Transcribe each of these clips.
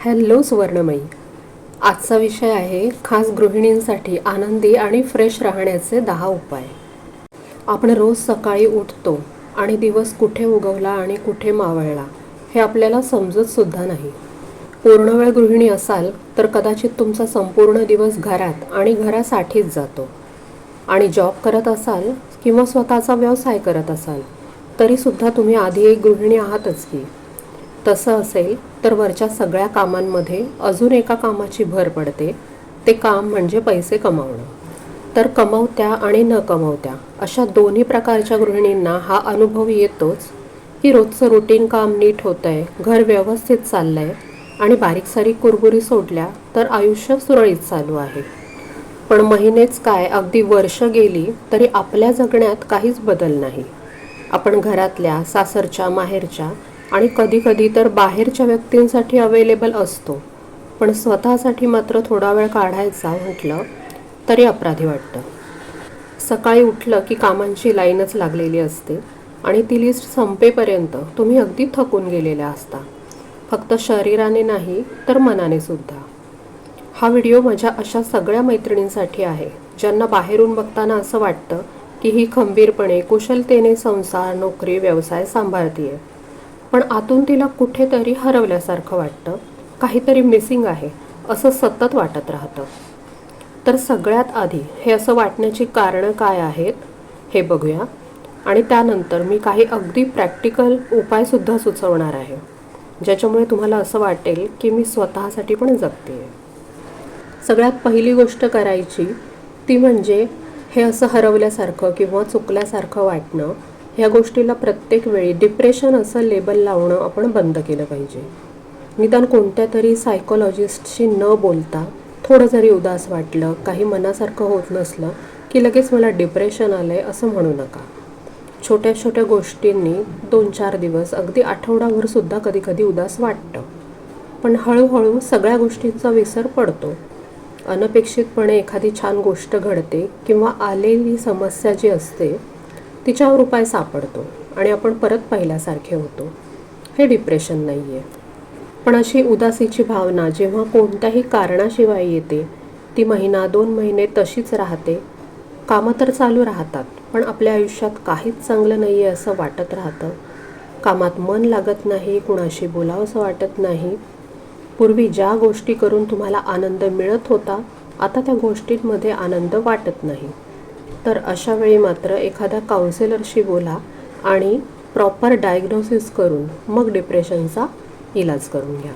Hello सुवर्णमयी. आजचा विषय आहे खास गृहिणींसाठी आनंदी आणि फ्रेश राहण्याचे दहा उपाय. आपण रोज सकाळी उठतो आणि दिवस कुठे उगवला आणि कुठे मावळला हे आपल्याला समजतसुद्धा नाही. पूर्णवेळ गृहिणी असाल तर कदाचित तुमचा संपूर्ण दिवस घरात आणि घरासाठीच जातो. आणि जॉब करत असाल किंवा स्वतःचा व्यवसाय करत असाल तरीसुद्धा तुम्ही आधी एक गृहिणी आहातच की. तसं असेल तर वरच्या सगळ्या कामांमध्ये अजून एका कामाची भर पडते. ते काम म्हणजे पैसे कमावणं. तर कमवत्या आणि न कमवत्या अशा दोन्ही प्रकारच्या गृहिणींना हा अनुभव येतोच की रोजचं रुटीन काम नीट होतं आहे घर व्यवस्थित चाललं आहे आणि बारीक सारीक कुरबुरी सोडल्या तर आयुष्य सुरळीत चालू आहे. पण महिनेच काय अगदी वर्ष गेली तरी आपल्या जगण्यात काहीच बदल नाही. आपण घरातल्या सासरच्या माहेरच्या आणि कधीकधी तर बाहेरच्या व्यक्तींसाठी अवेलेबल असतो. पण स्वतःसाठी मात्र थोडा वेळ काढायचा म्हटलं तरी अपराधी वाटतं. सकाळी उठलं की कामांची लाईनच लागलेली असते आणि ती लिस्ट संपेपर्यंत तुम्ही अगदी थकून गेलेल्या असता. फक्त शरीराने नाही तर मनाने सुद्धा. हा व्हिडिओ माझ्या अशा सगळ्या मैत्रिणींसाठी आहे ज्यांना बाहेरून बघताना असं वाटतं की ही खंबीरपणे कुशलतेने संसार नोकरी व्यवसाय सांभाळतीये. पण आतून तिला कुठेतरी हरवल्यासारखं वाटतं. काहीतरी मिसिंग आहे असं सतत वाटत राहतं. तर सगळ्यात आधी हे असं वाटण्याची कारणं काय आहेत हे बघूया. आणि त्यानंतर मी काही अगदी प्रॅक्टिकल उपायसुद्धा सुचवणार आहे ज्याच्यामुळे तुम्हाला असं वाटेल की मी स्वतःसाठी पण जगते आहे सगळ्यात पहिली गोष्ट करायची ती म्हणजे हे असं हरवल्यासारखं किंवा चुकल्यासारखं वाटणं ह्या गोष्टीला प्रत्येक वेळी डिप्रेशन असं लेबल लावणं आपण बंद केलं पाहिजे. निदान कोणत्या तरी सायकोलॉजिस्टशी न बोलता थोडं जरी उदास वाटलं काही मनासारखं होत नसलं की लगेच मला डिप्रेशन आलं आहे असं म्हणू नका. छोट्या छोट्या गोष्टींनी दोन चार दिवस अगदी आठवडाभरसुद्धा कधी कधी उदास वाटतं. पण हळूहळू सगळ्या गोष्टींचा विसर पडतो. अनपेक्षितपणे एखादी छान गोष्ट घडते किंवा आलेली समस्या जी असते तिच्यावर उपाय सापडतो आणि आपण परत पहिल्यासारखे होतो. हे डिप्रेशन नाही आहे पण अशी उदासीची भावना जेव्हा कोणत्याही कारणाशिवाय येते ती महिना दोन महिने तशीच राहते. कामं तर चालू राहतात पण आपल्या आयुष्यात काहीच चांगलं नाही आहे असं वाटत राहतं. कामात मन लागत नाही कुणाशी बोलावंसं वाटत नाही. पूर्वी ज्या गोष्टी करून तुम्हाला आनंद मिळत होता आता त्या गोष्टींमध्ये आनंद वाटत नाही. तर अशा वेळी मात्र एखाद्या काउन्सिलरशी बोला आणि प्रॉपर डायग्नोसिस करून मग डिप्रेशनचा इलाज करून घ्या.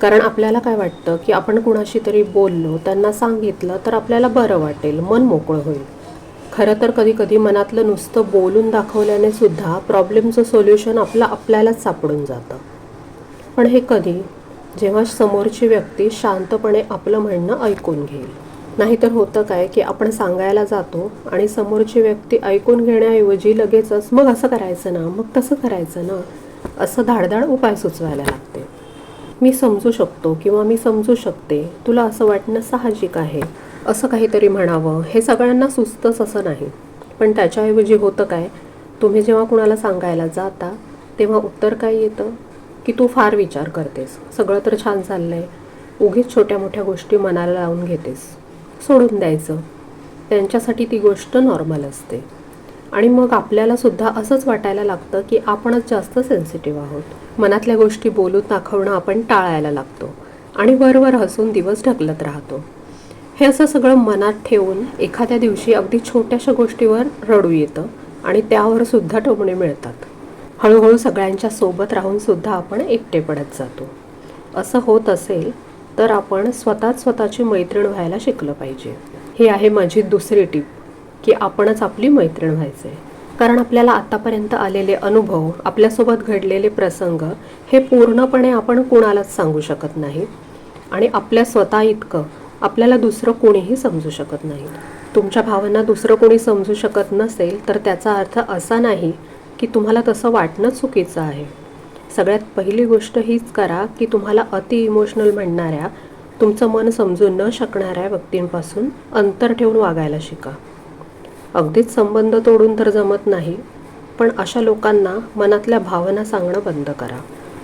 कारण आपल्याला काय वाटतं की आपण कुणाशी तरी बोललो त्यांना सांगितलं तर आपल्याला बरं वाटेल मन मोकळं होईल. खरं तर कधीकधी मनातलं नुसतं बोलून दाखवल्याने सुद्धा प्रॉब्लेमचं सोल्युशन आपलं आपल्यालाच सापडून जातं. पण हे कधी? जेव्हा समोरची व्यक्ती शांतपणे आपलं म्हणणं ऐकून घेईल. नाहीतर होतं काय की आपण सांगायला जातो आणि समोरची व्यक्ती ऐकून घेण्याऐवजी लगेचच मग असं करायचं ना मग तसं करायचं ना असं धाडधाड उपाय सुचवायला लागते. मी समजू शकतो किंवा मी समजू शकते तुला असं वाटणं साहजिक आहे असं काहीतरी म्हणावं हे सगळ्यांना सुचतंच असं नाही. पण त्याच्याऐवजी होतं काय तुम्ही जेव्हा कुणाला सांगायला जाता तेव्हा उत्तर काय येतं? की तू फार विचार करतेस सगळं तर छान चाललं आहे उगीच छोट्या मोठ्या गोष्टी मनाला लावून घेतेस. सोडून द्यायचं. त्यांच्यासाठी ती गोष्ट नॉर्मल असते. आणि मग आपल्यालासुद्धा असंच वाटायला लागतं की आपणच जास्त सेन्सिटिव्ह आहोत. मनातल्या गोष्टी बोलून दाखवणं आपण टाळायला लागतो. आणि वरवर हसून दिवस ढकलत राहतो. हे असं सगळं मनात ठेवून एखाद्या दिवशी अगदी छोट्याशा गोष्टीवर रडू येतं आणि त्यावर सुद्धा टोमणे मिळतात. हळूहळू सगळ्यांच्या सोबत राहून सुद्धा आपण एकटे पडत जातो. असं होत असेल तर आपण स्वतःच स्वतःची मैत्रीण व्हायला शिकलं पाहिजे. ही आहे माझी दुसरी टीप की आपणच आपली मैत्रीण व्हायचं आहे कारण आपल्याला आतापर्यंत आलेले अनुभव आपल्यासोबत घडलेले प्रसंग हे पूर्णपणे आपण कुणालाच सांगू शकत नाही आणि आपल्या स्वतः इतकं आपल्याला दुसरं कोणीही समजू शकत नाही. तुमच्या भावना दुसरं कोणी समजू शकत नसेल तर त्याचा अर्थ असा नाही की तुम्हाला तसं वाटणं चुकीचं आहे. सगळ्यात पहिली गोष्ट हीच करा की तुम्हाला अति इमोशनल म्हणणाऱ्या तुमचं मन समजू न शकणाऱ्या व्यक्तींपासून अंतर ठेवून वागायला शिका. अगदीच संबंध तोडून तर जमत नाही पण अशा लोकांना मनातल्या भावना सांगणं बंद करा.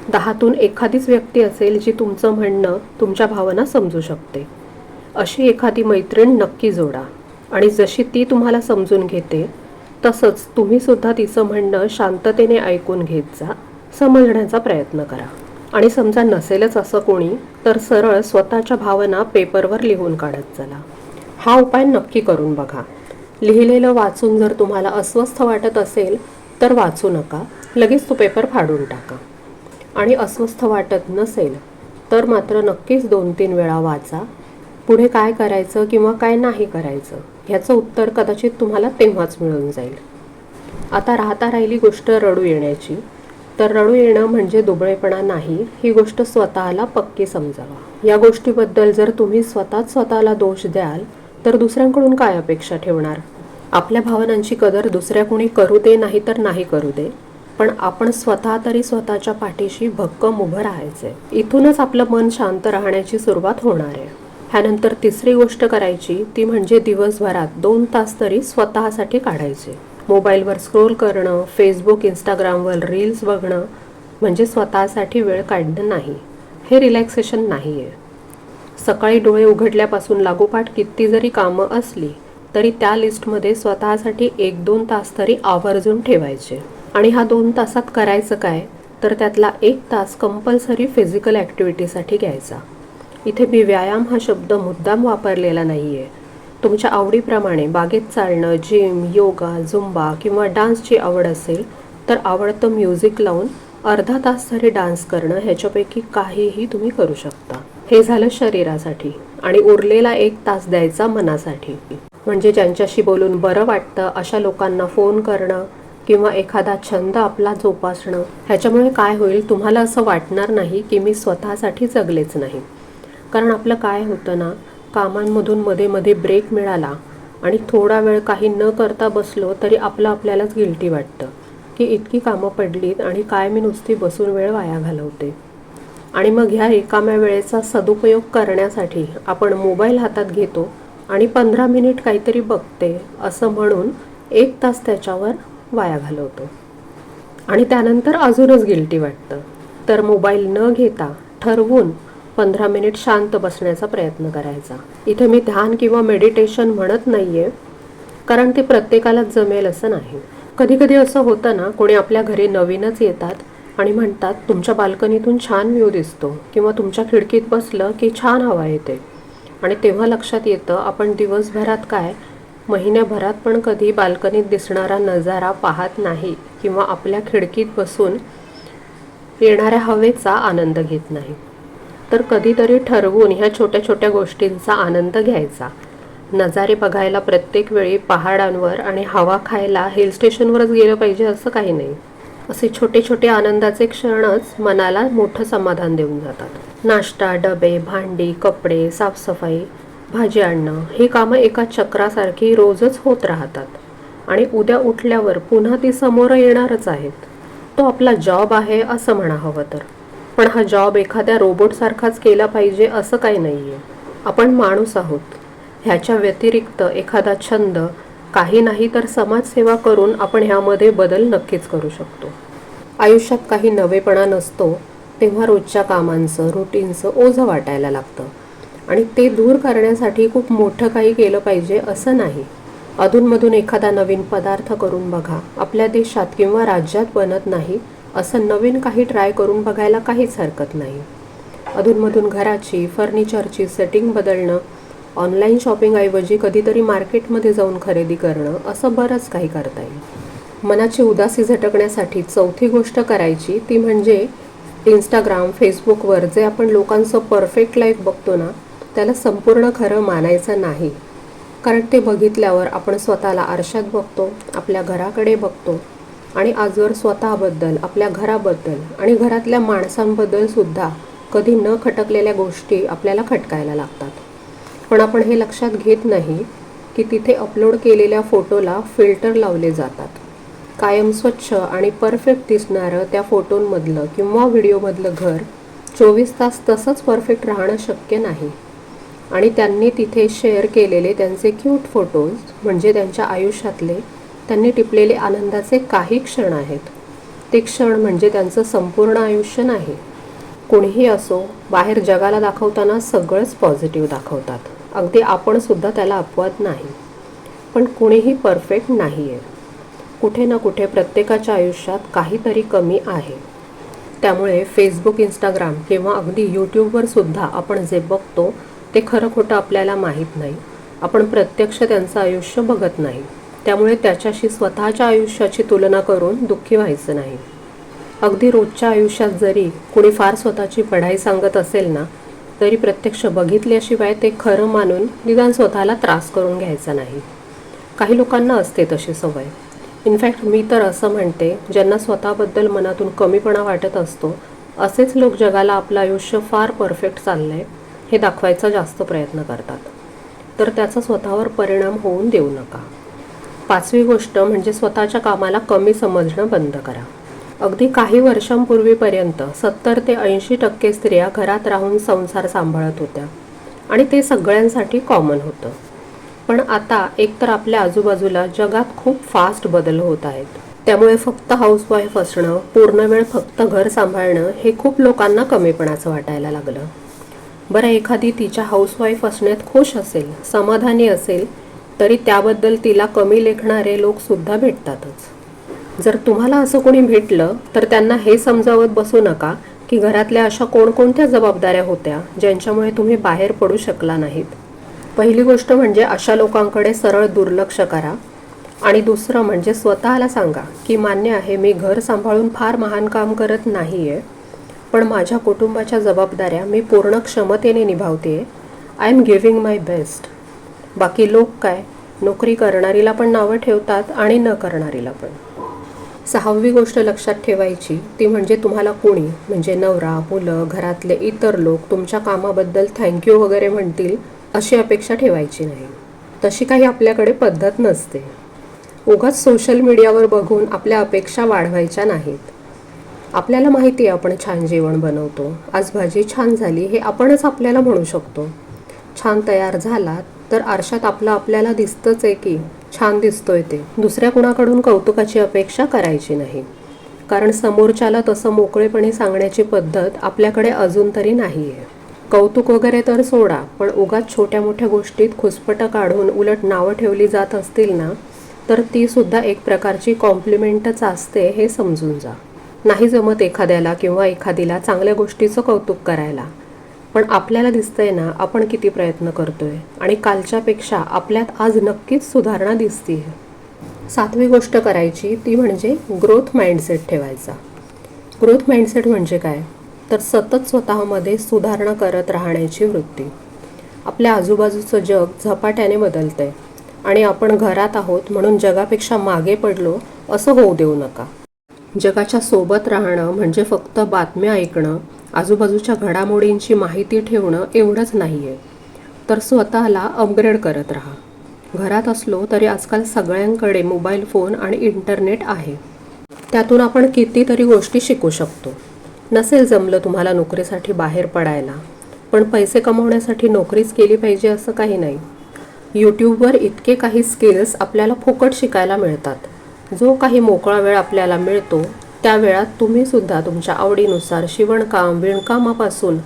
दहातून एखादीच व्यक्ती असेल जी तुमचं म्हणणं तुमच्या भावना समजू शकते. अशी एखादी मैत्रीण नक्की जोडा आणि जशी ती तुम्हाला समजून घेते तसंच तुम्हीसुद्धा तिचं म्हणणं शांततेने ऐकून घेत जा. समजण्याचा प्रयत्न करा. आणि समजा नसेलच असं कोणी तर सरळ स्वतःच्या भावना पेपरवर लिहून काढत चला. हा उपाय नक्की करून बघा. लिहिलेलं वाचून जर तुम्हाला अस्वस्थ वाटत असेल तर वाचू नका. लगेच तो पेपर फाडून टाका. आणि अस्वस्थ वाटत नसेल तर मात्र नक्कीच दोन तीन वेळा वाचा. पुढे काय करायचं किंवा काय नाही करायचं ह्याचं उत्तर कदाचित तुम्हाला तेव्हाच मिळून जाईल. आता राहता राहिली गोष्ट रडू येण्याची. तर रडू येणं म्हणजे दुबळेपणा नाही ही गोष्ट स्वतःला पक्की समजावा. या गोष्टीबद्दल जर तुम्ही स्वतःच स्वतःला दोष द्याल तर दुसऱ्यांकडून काय अपेक्षा ठेवणार? आपल्या भावनांची कदर दुसऱ्या कोणी करू दे नाही तर नाही करू दे. पण आपण स्वतः तरी स्वतःच्या पाठीशी भक्कम उभं राहायचंय इथूनच आपलं मन शांत राहण्याची सुरुवात होणार आहे. ह्यानंतर तिसरी गोष्ट करायची ती म्हणजे दिवसभरात दोन तास तरी स्वतःसाठी काढायचे. मोबाईलवर स्क्रोल करणं फेसबुक इंस्टाग्रामवर रील्स बघणं म्हणजे स्वतःसाठी वेळ काढणं नाही. हे रिलॅक्सेशन नाही आहे सकाळी डोळे उघडल्यापासून लागोपाठ किती जरी कामं असली तरी त्या लिस्टमध्ये स्वतःसाठी एक दोन तास तरी आवर्जून ठेवायचे. आणि हा दोन तासात करायचं काय? तर त्यातला एक तास कंपल्सरी फिजिकल ॲक्टिव्हिटीसाठी घ्यायचा. इथे मी व्यायाम हा शब्द मुद्दाम वापरलेला नाही आहे तुमच्या आवडीप्रमाणे बागेत चालणं जिम योगा झुंबा किंवा डान्सची आवड असेल तर आवडतं म्युझिक लावून अर्धा तास तरी डान्स करणं ह्याच्यापैकी काहीही तुम्ही करू शकता. हे झालं शरीरासाठी आणि उरलेला एक तास द्यायचा मनासाठी. म्हणजे ज्यांच्याशी बोलून बरं वाटतं अशा लोकांना फोन करणं किंवा एखादा छंद आपला जोपासणं ह्याच्यामुळे काय होईल तुम्हाला असं वाटणार नाही की मी स्वतःसाठी जगलेच नाही. कारण आपलं काय होतं ना कामांमधून मध्ये मध्ये ब्रेक मिळाला आणि थोडा वेळ काही न करता बसलो तरी आपलं आपल्यालाच गिल्टी वाटतं. की इतकी कामं पडलीत आणि काय मी नुसती बसून वेळ वाया घालवते. आणि मग ह्या रिकाम्या वेळेचा सदुपयोग करण्यासाठी आपण मोबाईल हातात घेतो आणि पंधरा मिनिट काहीतरी बघते असं म्हणून एक तास त्याच्यावर वाया घालवतो. आणि त्यानंतर अजूनच गिल्टी वाटतं. तर मोबाईल न घेता ठरवून पंधरा मिनिट शांत बसण्याचा प्रयत्न करायचा. इथे मी ध्यान किंवा मेडिटेशन म्हणत नाहीये कारण ते प्रत्येकालाच जमेल असं नाही. कधी कधी असं होतं ना कोणी आपल्या घरी नवीनच येतात आणि म्हणतात तुमच्या बाल्कनीतून छान व्ह्यू दिसतो किंवा तुमच्या खिडकीत बसलं की छान हवा येते. आणि तेव्हा लक्षात येतं आपण दिवसभरात काय महिन्याभरात पण कधी बाल्कनीत दिसणारा नजारा पाहत नाही किंवा आपल्या खिडकीत बसून येणाऱ्या हवेचा आनंद घेत नाही. तर कधीतरी ठरवून ह्या छोट्या छोट्या गोष्टींचा आनंद घ्यायचा. नजारे बघायला प्रत्येक वेळी पहाडांवर आणि हवा खायला हिल स्टेशनवरच गेलं पाहिजे असं काही नाही. असे छोटे छोटे आनंदाचे क्षणच मनाला मोठं समाधान देऊन जातात. नाश्ता डबे भांडी कपडे साफसफाई भाजी आणणं ही कामं एका चक्रासारखी रोजच होत राहतात. आणि उद्या उठल्यावर पुन्हा ती समोर येणारच आहेत. तो आपला जॉब आहे असं म्हणा हवं तर. पण हा जॉब एखाद्या रोबोटसारखाच केला पाहिजे असं काही नाही आहे आपण माणूस आहोत. ह्याच्या व्यतिरिक्त एखादा छंद काही नाही तर समाजसेवा करून आपण ह्यामध्ये बदल नक्कीच करू शकतो. आयुष्यात काही नवेपणा नसतो तेव्हा रोजच्या कामांचं रुटीनचं ओझं वाटायला लागतं. आणि ते दूर करण्यासाठी खूप मोठं काही केलं पाहिजे असं नाही. अधूनमधून एखादा नवीन पदार्थ करून बघा. आपल्या देशात किंवा राज्यात बनत नाही असं नवीन काही ट्राय करून बघायला काहीच हरकत नाही. अधूनमधून घराची फर्निचरची सेटिंग बदलणं ऑनलाईन शॉपिंगऐवजी कधीतरी मार्केटमध्ये जाऊन खरेदी करणं असं बरंच काही करता येईल. मनाची उदासी झटकण्यासाठी चौथी गोष्ट करायची ती म्हणजे इंस्टाग्राम फेसबुकवर जे आपण लोकांचं परफेक्ट लाईफ बघतो ना त्याला संपूर्ण खरं मानायचं नाही. कारण ते बघितल्यावर आपण स्वतःला आरशात बघतो आपल्या घराकडे बघतो आणि आजवर स्वतःबद्दल आपल्या घराबद्दल आणि घरातल्या माणसांबद्दल सुद्धा कधी न खटकलेल्या गोष्टी आपल्याला खटकायला लागतात. पण आपण हे लक्षात घेत नाही की तिथे अपलोड केलेल्या फोटोला फिल्टर लावले जातात. कायम स्वच्छ आणि परफेक्ट दिसणारं त्या फोटोंमधलं किंवा व्हिडिओमधलं घर चोवीस तास तसंच परफेक्ट राहणं शक्य नाही. आणि त्यांनी तिथे शेअर केलेले त्यांचे क्यूट फोटोज म्हणजे त्यांच्या आयुष्यातले त्यांनी टिपलेले आनंदाचे काही क्षण आहेत. ते क्षण म्हणजे त्यांचं संपूर्ण आयुष्य नाही. कोणीही असो बाहेर जगाला दाखवताना सगळंच पॉझिटिव्ह दाखवतात. अगदी आपणसुद्धा त्याला अपवाद नाही. पण कोणीही परफेक्ट नाही आहे कुठे ना कुठे प्रत्येकाच्या आयुष्यात काहीतरी कमी आहे. त्यामुळे फेसबुक इंस्टाग्राम किंवा अगदी यूट्यूबवर सुद्धा आपण जे बघतो ते खरं खोटं आपल्याला माहीत नाही. आपण प्रत्यक्ष त्यांचं आयुष्य बघत नाही. त्यामुळे त्याच्याशी स्वतःच्या आयुष्याची तुलना करून दुःखी व्हायचं नाही. अगदी रोजच्या आयुष्यात जरी कुणी फार स्वतःची पढाई सांगत असेल ना तरी प्रत्यक्ष बघितल्याशिवाय ते खरं मानून निदान स्वतःला त्रास करून घ्यायचा नाही. काही लोकांना असते तशी सवय. इनफॅक्ट मी तर असं म्हणते ज्यांना स्वतःबद्दल मनातून कमीपणा वाटत असतो असेच लोक जगाला आपलं आयुष्य फार परफेक्ट चाललं आहे हे दाखवायचा जास्त प्रयत्न करतात. तर त्याचा स्वतःवर परिणाम होऊन देऊ नका. पाचवी गोष्ट म्हणजे स्वतःच्या कामाला कमी समजणं बंद करा. अगदी काही वर्षांपूर्वीपर्यंत सत्तर ते ऐंशी टक्के स्त्रिया घरात राहून संसार सांभाळत होत्या आणि ते सगळ्यांसाठी कॉमन होतं. पण आता एकतर आपल्या आजूबाजूला जगात खूप फास्ट बदल होत आहेत. त्यामुळे फक्त हाऊसवाईफ असणं पूर्ण वेळ फक्त घर सांभाळणं हे खूप लोकांना कमीपणाचं वाटायला लागलं. बरं एखादी तिच्या हाऊसवाईफ असण्यात खुश असेल समाधानी असेल तरी त्याबद्दल तिला कमी लेखणारे लोकसुद्धा भेटतातच. जर तुम्हाला असं कोणी भेटलं तर त्यांना हे समजावत बसू नका की घरातल्या अशा कोणकोणत्या जबाबदाऱ्या होत्या ज्यांच्यामुळे तुम्ही बाहेर पडू शकला नाहीत. पहिली गोष्ट म्हणजे अशा लोकांकडे सरळ दुर्लक्ष करा. आणि दुसरं म्हणजे स्वतःला सांगा की मान्य आहे मी घर सांभाळून फार महान काम करत नाही आहे पण माझ्या कुटुंबाच्या जबाबदाऱ्या मी पूर्ण क्षमतेने निभावते I am giving my best. बाकी लोक काय? नोकरी करणारीला पण नावं ठेवतात आणि न करणारीला पण. सहावी गोष्ट लक्षात ठेवायची ती म्हणजे तुम्हाला कोणी म्हणजे नवरा मुलं घरातले इतर लोक तुमच्या कामाबद्दल थँक्यू वगैरे म्हणतील अशी अपेक्षा ठेवायची नाही. तशी काही आपल्याकडे पद्धत नसते. उगाच सोशल मीडियावर बघून आपल्या अपेक्षा वाढवायच्या नाहीत. आपल्याला माहिती आहे आपण छान जेवण बनवतो आज भाजी छान झाली हे आपणच आपल्याला म्हणू शकतो. छान तयार झाला तर आरशात आपलं आपल्याला दिसतंच आहे की छान दिसतोय ते. दुसऱ्या कुणाकडून कौतुकाची अपेक्षा करायची नाही. कारण समोरच्याला तसं मोकळेपणे सांगण्याची पद्धत आपल्याकडे अजून तरी नाही आहे कौतुक वगैरे तर सोडा पण उगाच छोट्या मोठ्या गोष्टीत खुसपटं काढून उलट नावं ठेवली जात असतील ना तर ती सुद्धा एक प्रकारची कॉम्प्लिमेंटच असते हे समजून जा. नाही जमत एखाद्याला किंवा एखादीला चांगल्या गोष्टीचं कौतुक करायला. पण आपल्याला दिसतंय ना आपण किती प्रयत्न करतोय. आणि कालच्यापेक्षा आपल्यात आज नक्कीच सुधारणा दिसतीये. सातवी गोष्ट करायची ती म्हणजे ग्रोथ माइंडसेट ठेवायचा. ग्रोथ माइंडसेट म्हणजे काय? तर सतत स्वतःमध्ये सुधारणा करत राहण्याची वृत्ती. आपल्या आजूबाजूचं जग झपाट्याने बदलतंय. आणि आपण घरात आहोत म्हणून जगापेक्षा मागे पडलो असं होऊ देऊ नका. जगाच्या सोबत राहणं म्हणजे फक्त बातम्या ऐकणं आजूबाजूच्या घडामोडींची माहिती ठेवणं एवढंच नाही आहे तर स्वतःला अपग्रेड करत राहा. घरात असलो तरी आजकाल सगळ्यांकडे मोबाईल फोन आणि इंटरनेट आहे. त्यातून आपण कितीतरी गोष्टी शिकू शकतो. नसेल जमलं तुम्हाला नोकरीसाठी बाहेर पडायला पण पैसे कमवण्यासाठी नोकरीच केली पाहिजे असं काही नाही. यूट्यूबवर इतके काही स्किल्स आपल्याला फुकट शिकायला मिळतात. जो काही मोकळा वेळ आपल्याला मिळतो त्या वेळात तुम्ही सुद्धा तुमच्या आवडीनुसार शिवणकाम विणकामापासून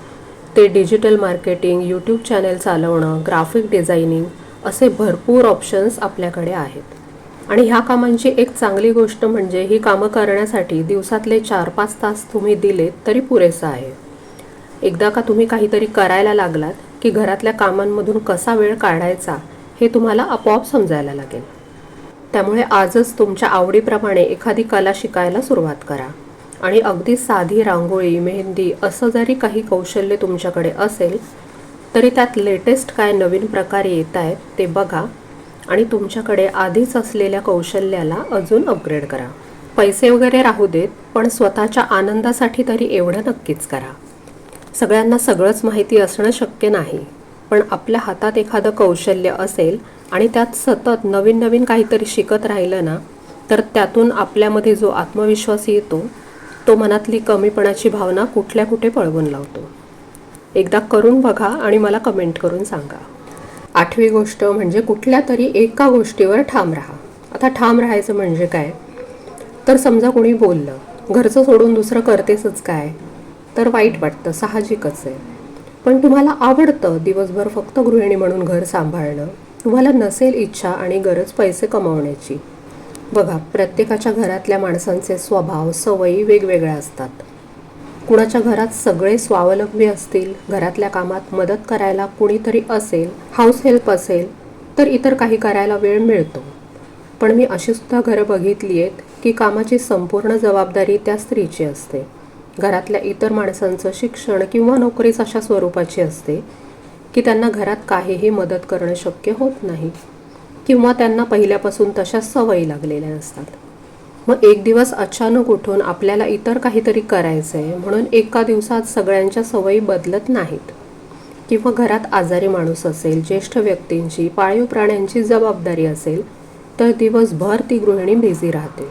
ते डिजिटल मार्केटिंग यूट्यूब चॅनेल चालवणं ग्राफिक डिझायनिंग असे भरपूर ऑप्शन्स आपल्याकडे आहेत. आणि ह्या कामांची एक चांगली गोष्ट म्हणजे ही कामं करण्यासाठी दिवसातले चार पाच तास तुम्ही दिलेत तरी पुरेसं आहे. एकदा का तुम्ही काहीतरी करायला लागलात की घरातल्या कामांमधून कसा वेळ काढायचा हे तुम्हाला आपोआप समजायला लागेल. त्यामुळे आजच तुमच्या आवडीप्रमाणे एखादी कला शिकायला सुरुवात करा. आणि अगदी साधी रांगोळी मेहंदी असं जरी काही कौशल्य तुमच्याकडे असेल तरी त्यात लेटेस्ट काय नवीन प्रकार येत आहेत ते बघा आणि तुमच्याकडे आधीच असलेल्या कौशल्याला अजून अपग्रेड करा. पैसे वगैरे राहू देत पण स्वतःच्या आनंदासाठी तरी एवढं नक्कीच करा. सगळ्यांना सगळंच माहिती असणं शक्य नाही. पण आपल्या हातात एखादं कौशल्य असेल आणि त्यात सतत नवीन नवीन काहीतरी शिकत राहिलं ना तर त्यातून आपल्यामध्ये जो आत्मविश्वास येतो तो मनातली कमीपणाची भावना कुठल्या कुठे पळवून लावतो. एकदा करून बघा आणि मला कमेंट करून सांगा. आठवी गोष्ट म्हणजे कुठल्या तरी एका गोष्टीवर ठाम राहा. आता ठाम राहायचं म्हणजे काय? तर समजा कोणी बोललं घरचं सोडून दुसरं करतेसच काय? तर वाईट वाटतं साहजिकच आहे. पण तुम्हाला आवडतं दिवसभर फक्त गृहिणी म्हणून घर सांभाळणं. तुम्हाला नसेल इच्छा आणि गरज पैसे कमावण्याची. बघा प्रत्येकाच्या घरातल्या माणसांचे स्वभाव सवयी वेगवेगळ्या असतात. कुणाच्या घरात सगळे स्वावलंबी असतील घरातल्या कामात मदत करायला कुणीतरी असेल हाऊस हेल्प असेल तर इतर काही करायला वेळ मिळतो. पण मी अशीसुद्धा घरं बघितली आहेत की कामाची संपूर्ण जबाबदारी त्या स्त्रीची असते. घरातल्या इतर माणसांचं शिक्षण किंवा नोकरीच अशा स्वरूपाची असते की त्यांना घरात काहीही मदत करणं शक्य होत नाही किंवा त्यांना पहिल्यापासून तशाच सवयी लागलेल्या असतात मग एक दिवस अचानक उठून आपल्याला इतर काहीतरी करायचं आहे म्हणून एका दिवसात सगळ्यांच्या सवयी बदलत नाहीत. किंवा घरात आजारी माणूस असेल ज्येष्ठ व्यक्तींची पाळीव प्राण्यांची जबाबदारी असेल तर दिवसभर ती गृहिणी बिझी राहते.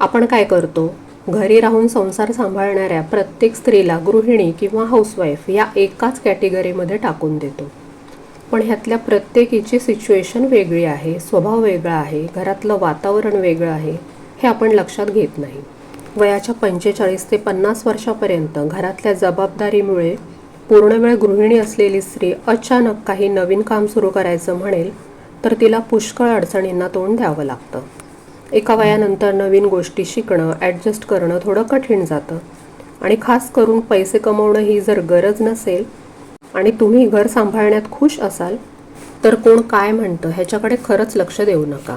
आपण काय करतो? घरी राहून संसार सांभाळणाऱ्या प्रत्येक स्त्रीला गृहिणी किंवा हाऊसवाईफ या एकाच कॅटेगरीमध्ये टाकून देतो. पण ह्यातल्या प्रत्येकीची सिच्युएशन वेगळी आहे स्वभाव वेगळा आहे घरातलं वातावरण वेगळं आहे हे आपण लक्षात घेत नाही. वयाच्या पंचेचाळीस ते पन्नास वर्षापर्यंत घरातल्या जबाबदारीमुळे पूर्ण वेळ गृहिणी असलेली स्त्री अचानक काही नवीन काम सुरू करायचं म्हणेल तर तिला पुष्कळ अडचणींना तोंड द्यावं लागतं. एका वयानंतर नवीन गोष्टी शिकणं ॲडजस्ट करणं थोडं कठीण जातं. आणि खास करून पैसे कमवणं ही जर गरज नसेल आणि तुम्ही घर सांभाळण्यात खुश असाल तर कोण काय म्हणतं ह्याच्याकडे खरंच लक्ष देऊ नका.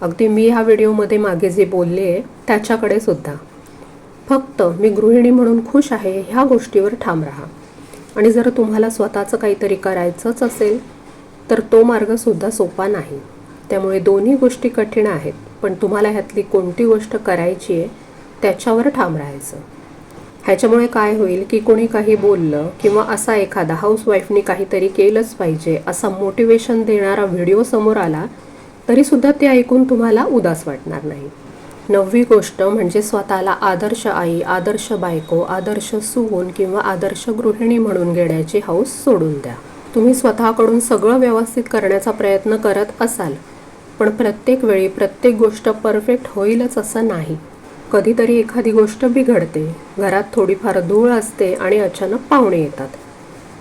अगदी मी ह्या व्हिडिओमध्ये मागे जे बोलले आहे त्याच्याकडे सुद्धा. फक्त मी गृहिणी म्हणून खुश आहे ह्या गोष्टीवर ठाम राहा. आणि जर तुम्हाला स्वतःचं काहीतरी करायचंच असेल तर तो मार्गसुद्धा सोपा नाही. त्यामुळे दोन्ही गोष्टी कठीण आहेत. पण तुम्हाला ह्यातली कोणती गोष्ट करायची आहे त्याच्यावर ठाम राहायचं. ह्याच्यामुळे काय होईल की कोणी काही बोललं किंवा असा एखादा हाऊसवाईफनी काहीतरी केलंच पाहिजे असा मोटिवेशन देणारा व्हिडिओ समोर आला तरीसुद्धा ते ऐकून तुम्हाला उदास वाटणार नाही. नववी गोष्ट म्हणजे स्वतःला आदर्श आई आदर्श बायको आदर्श सून किंवा आदर्श गृहिणी म्हणून घेण्याची हौस सोडून द्या. तुम्ही स्वतःकडून सगळं व्यवस्थित करण्याचा प्रयत्न करत असाल पण प्रत्येक वेळी प्रत्येक गोष्ट परफेक्ट होईलच असं नाही. कधीतरी एखादी गोष्ट बिघडते घरात थोडीफार धूळ असते आणि अचानक पाहुणे येतात.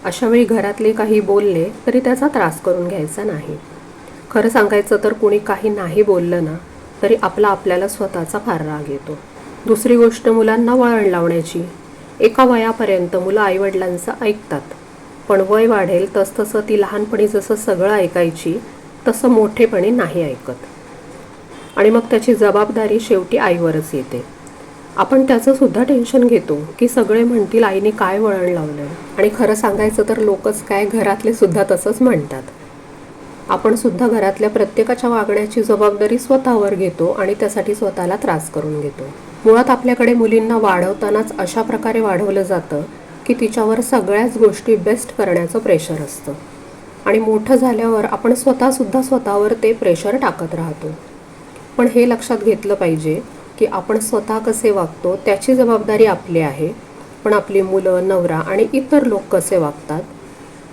अशा वेळी घरातले काही बोलले तरी त्याचा त्रास करून घ्यायचा नाही. खरं सांगायचं तर कुणी काही नाही बोललं ना तरी आपला आपल्याला स्वतःचा फार राग येतो. दुसरी गोष्ट मुलांना वळण लावण्याची. एका वयापर्यंत मुलं आईवडिलांचं ऐकतात. पण वय वाढेल तसतसं ती लहानपणी जसं सगळं ऐकायची तसं मोठेपणे नाही ऐकत. आणि मग त्याची जबाबदारी शेवटी आईवरच येते. आपण त्याचंसुद्धा टेन्शन घेतो की सगळे म्हणतील आईने काय वळण लावलं आणि खरं सांगायचं तर लोकच काय घरातले सुद्धा तसंच म्हणतात. आपण सुद्धा घरातल्या प्रत्येकाच्या वागण्याची जबाबदारी स्वतःवर घेतो आणि त्यासाठी स्वतःला त्रास करून घेतो. मुळात आपल्याकडे मुलींना वाढवतानाच अशा प्रकारे वाढवलं जातं की तिच्यावर सगळ्याच गोष्टी बेस्ट करण्याचं प्रेशर असतं. आणि मोठं झाल्यावर आपण स्वतःसुद्धा स्वतःवर ते प्रेशर टाकत राहतो. पण हे लक्षात घेतलं पाहिजे की आपण स्वतः कसे वागतो त्याची जबाबदारी आपली आहे. पण आपली मुलं नवरा आणि इतर लोक कसे वागतात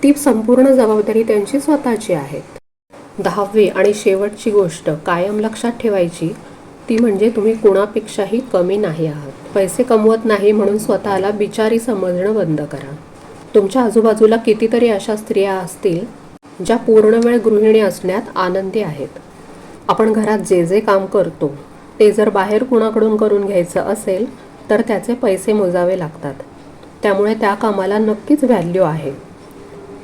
ती संपूर्ण जबाबदारी त्यांची स्वतःची आहेत दहावी आणि शेवटची गोष्ट कायम लक्षात ठेवायची ती म्हणजे तुम्ही कुणापेक्षाही कमी नाही आहात. पैसे कमवत नाही म्हणून स्वतःला बिचारी समजणं बंद करा. तुमच्या आजूबाजूला कितीतरी अशा स्त्रिया असतील ज्या पूर्ण वेळ गृहिणी असण्यात आनंदी आहेत. आपण घरात जे जे काम करतो ते जर बाहेर कुणाकडून करून घ्यायचं असेल तर त्याचे पैसे मोजावे लागतात. त्यामुळे त्या कामाला नक्कीच व्हॅल्यू आहे.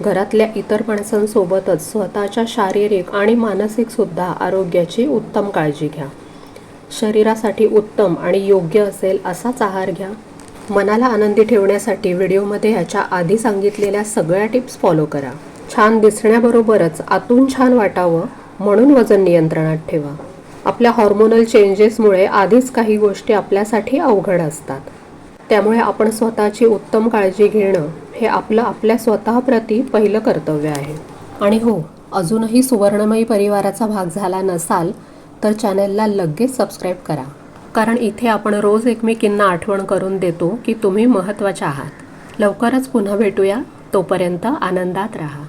घरातल्या इतर माणसांसोबतच स्वतःच्या शारीरिक आणि मानसिकसुद्धा आरोग्याची उत्तम काळजी घ्या. शरीरासाठी उत्तम आणि योग्य असेल असाच आहार घ्या. मनाला आनंदी ठेवण्यासाठी व्हिडिओमध्ये ह्याच्या आधी सांगितलेल्या सगळ्या टिप्स फॉलो करा. छान दिसण्याबरोबरच आतून छान वाटावं म्हणून वजन नियंत्रणात ठेवा. आपल्या हॉर्मोनल चेंजेसमुळे आधीच काही गोष्टी आपल्यासाठी अवघड असतात. त्यामुळे आपण स्वतःची उत्तम काळजी घेणं हे आपलं आपल्या स्वतःप्रती पहिलं कर्तव्य आहे. आणि हो अजूनही सुवर्णमयी परिवाराचा भाग झाला नसाल तर चॅनलला लगेच सबस्क्राईब करा. कारण इथे आपण रोज एकमेकींना आठवण करून देतो की तुम्ही महत्त्वाच्या आहात. लवकरच पुन्हा भेटूया. तोपर्यंत आनंदात राहा.